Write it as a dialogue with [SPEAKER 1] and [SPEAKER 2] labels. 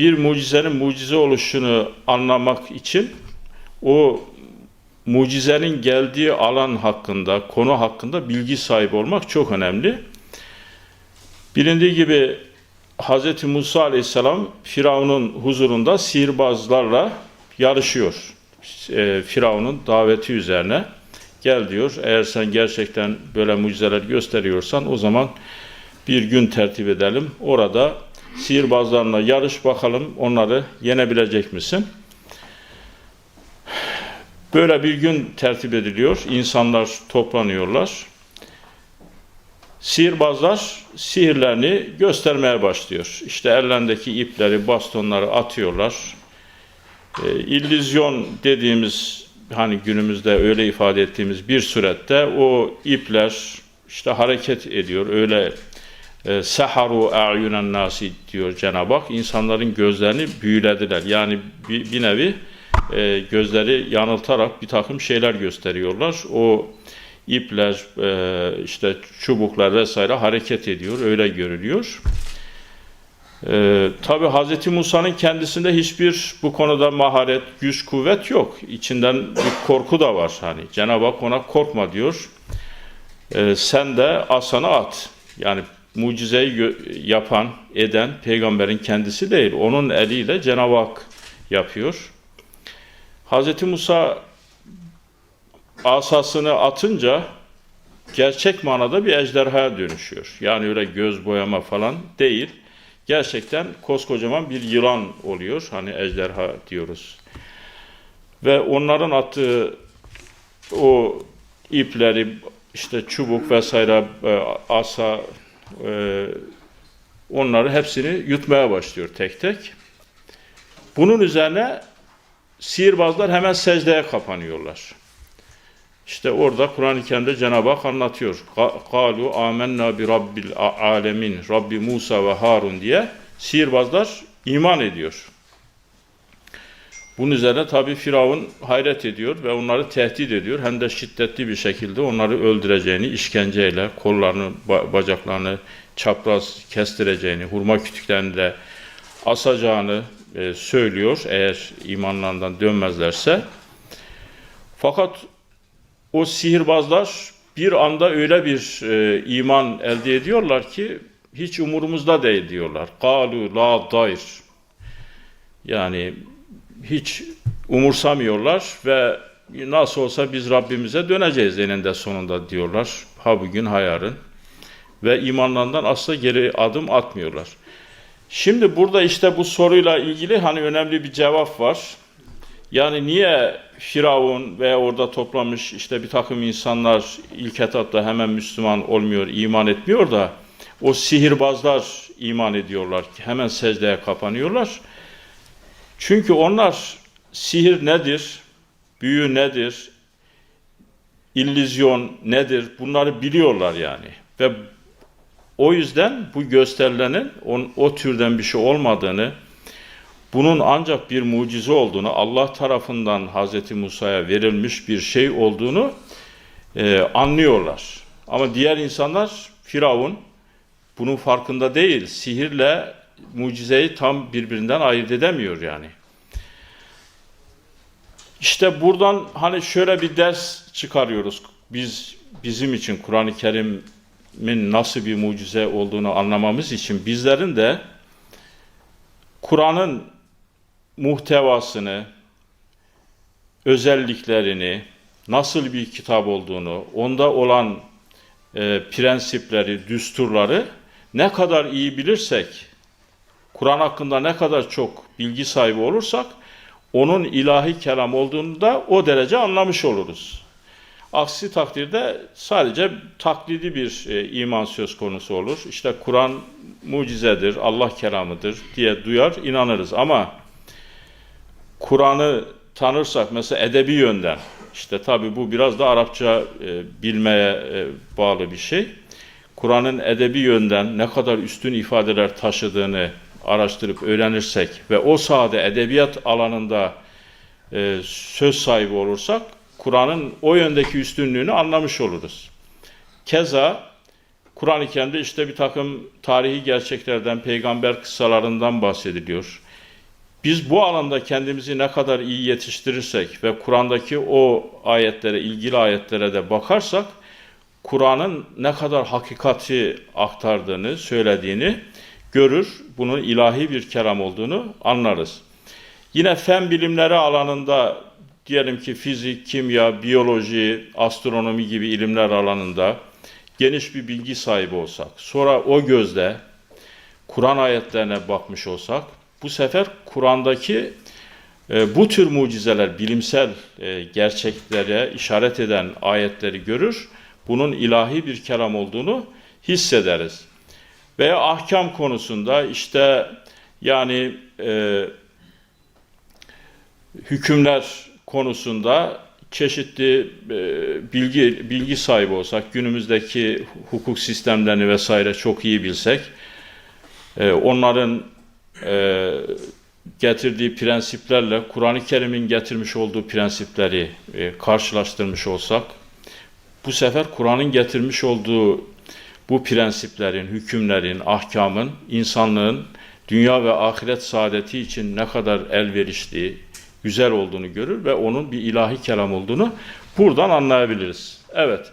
[SPEAKER 1] bir mucizenin mucize oluşunu anlamak için o mucizenin geldiği alan hakkında, konu hakkında bilgi sahibi olmak çok önemli. Bilindiği gibi Hz. Musa Aleyhisselam Firavun'un huzurunda sihirbazlarla yarışıyor. E, Firavun'un daveti üzerine gel diyor. Eğer sen gerçekten böyle mucizeler gösteriyorsan o zaman bir gün tertip edelim. Orada sihirbazlarla yarış bakalım onları yenebilecek misin? Böyle bir gün tertip ediliyor. İnsanlar toplanıyorlar. Sihirbazlar sihirlerini göstermeye başlıyor. İşte ellerindeki ipleri, bastonları atıyorlar. E, illüzyon dediğimiz hani günümüzde öyle ifade ettiğimiz bir surette o ipler işte hareket ediyor. Öyle e, saharu a'yunen nasi diyor Cenab-ı Hak. İnsanların gözlerini büyülediler. Yani bir, bir nevi e, gözleri yanıltarak bir takım şeyler gösteriyorlar. O ipler, e, işte çubuklar vesaire hareket ediyor. Öyle görülüyor. Ee, Tabi Hz. Musa'nın kendisinde hiçbir bu konuda maharet, güç, kuvvet yok. İçinden bir korku da var. Hani Cenab-ı Hak ona korkma diyor. Ee, sen de asanı at. Yani mucizeyi yapan, eden peygamberin kendisi değil. Onun eliyle Cenab-ı Hak yapıyor. Hz. Musa asasını atınca gerçek manada bir ejderhaya dönüşüyor. Yani öyle göz boyama falan değil gerçekten koskocaman bir yılan oluyor. Hani ejderha diyoruz. Ve onların attığı o ipleri işte çubuk vesaire e, asa e, onları hepsini yutmaya başlıyor tek tek. Bunun üzerine sihirbazlar hemen secdeye kapanıyorlar. İşte orada Kur'an-ı Kerim'de Cenab-ı Hak anlatıyor. Kalu amennâ bi rabbil alemin, Rabbi Musa ve Harun diye sihirbazlar iman ediyor. Bunun üzerine tabi Firavun hayret ediyor ve onları tehdit ediyor. Hem de şiddetli bir şekilde onları öldüreceğini, işkenceyle kollarını, bacaklarını çapraz kestireceğini, hurma kütüklerinde asacağını e, söylüyor eğer imanlarından dönmezlerse. Fakat o sihirbazlar bir anda öyle bir e, iman elde ediyorlar ki hiç umurumuzda değil diyorlar. Kalu la dair. Yani hiç umursamıyorlar ve nasıl olsa biz Rabbimize döneceğiz eninde sonunda diyorlar. Ha bugün ha yarın. Ve imanlarından asla geri adım atmıyorlar. Şimdi burada işte bu soruyla ilgili hani önemli bir cevap var. Yani niye Firavun ve orada toplamış işte bir takım insanlar ilk etapta hemen Müslüman olmuyor, iman etmiyor da o sihirbazlar iman ediyorlar hemen secdeye kapanıyorlar. Çünkü onlar sihir nedir, büyü nedir, illüzyon nedir bunları biliyorlar yani. Ve o yüzden bu gösterilenin o, o türden bir şey olmadığını, bunun ancak bir mucize olduğunu, Allah tarafından Hz. Musa'ya verilmiş bir şey olduğunu e, anlıyorlar. Ama diğer insanlar, Firavun bunun farkında değil. Sihirle mucizeyi tam birbirinden ayırt edemiyor yani. İşte buradan hani şöyle bir ders çıkarıyoruz. Biz bizim için Kur'an-ı Kerim'in nasıl bir mucize olduğunu anlamamız için bizlerin de Kur'an'ın muhtevasını, özelliklerini, nasıl bir kitap olduğunu, onda olan e, prensipleri, düsturları ne kadar iyi bilirsek, Kur'an hakkında ne kadar çok bilgi sahibi olursak, onun ilahi kelam olduğunu da o derece anlamış oluruz. Aksi takdirde sadece taklidi bir e, iman söz konusu olur. İşte Kur'an mucizedir, Allah kelamıdır diye duyar, inanırız. Ama Kur'an'ı tanırsak mesela edebi yönden, işte tabi bu biraz da Arapça e, bilmeye e, bağlı bir şey. Kur'an'ın edebi yönden ne kadar üstün ifadeler taşıdığını araştırıp öğrenirsek ve o sahada edebiyat alanında e, söz sahibi olursak Kur'an'ın o yöndeki üstünlüğünü anlamış oluruz. Keza Kur'an-ı Kerim'de işte bir takım tarihi gerçeklerden, peygamber kıssalarından bahsediliyor. Biz bu alanda kendimizi ne kadar iyi yetiştirirsek ve Kur'an'daki o ayetlere, ilgili ayetlere de bakarsak Kur'an'ın ne kadar hakikati aktardığını, söylediğini görür. Bunun ilahi bir kelam olduğunu anlarız. Yine fen bilimleri alanında diyelim ki fizik, kimya, biyoloji, astronomi gibi ilimler alanında geniş bir bilgi sahibi olsak, sonra o gözle Kur'an ayetlerine bakmış olsak, bu sefer Kur'an'daki e, bu tür mucizeler, bilimsel e, gerçeklere işaret eden ayetleri görür, bunun ilahi bir kelam olduğunu hissederiz. Veya ahkam konusunda işte yani e, hükümler konusunda çeşitli e, bilgi bilgi sahibi olsak, günümüzdeki hukuk sistemlerini vesaire çok iyi bilsek, e, onların e, getirdiği prensiplerle Kur'an-ı Kerim'in getirmiş olduğu prensipleri e, karşılaştırmış olsak, bu sefer Kur'an'ın getirmiş olduğu bu prensiplerin, hükümlerin, ahkamın insanlığın dünya ve ahiret saadeti için ne kadar elverişli, güzel olduğunu görür ve onun bir ilahi kelam olduğunu buradan anlayabiliriz. Evet.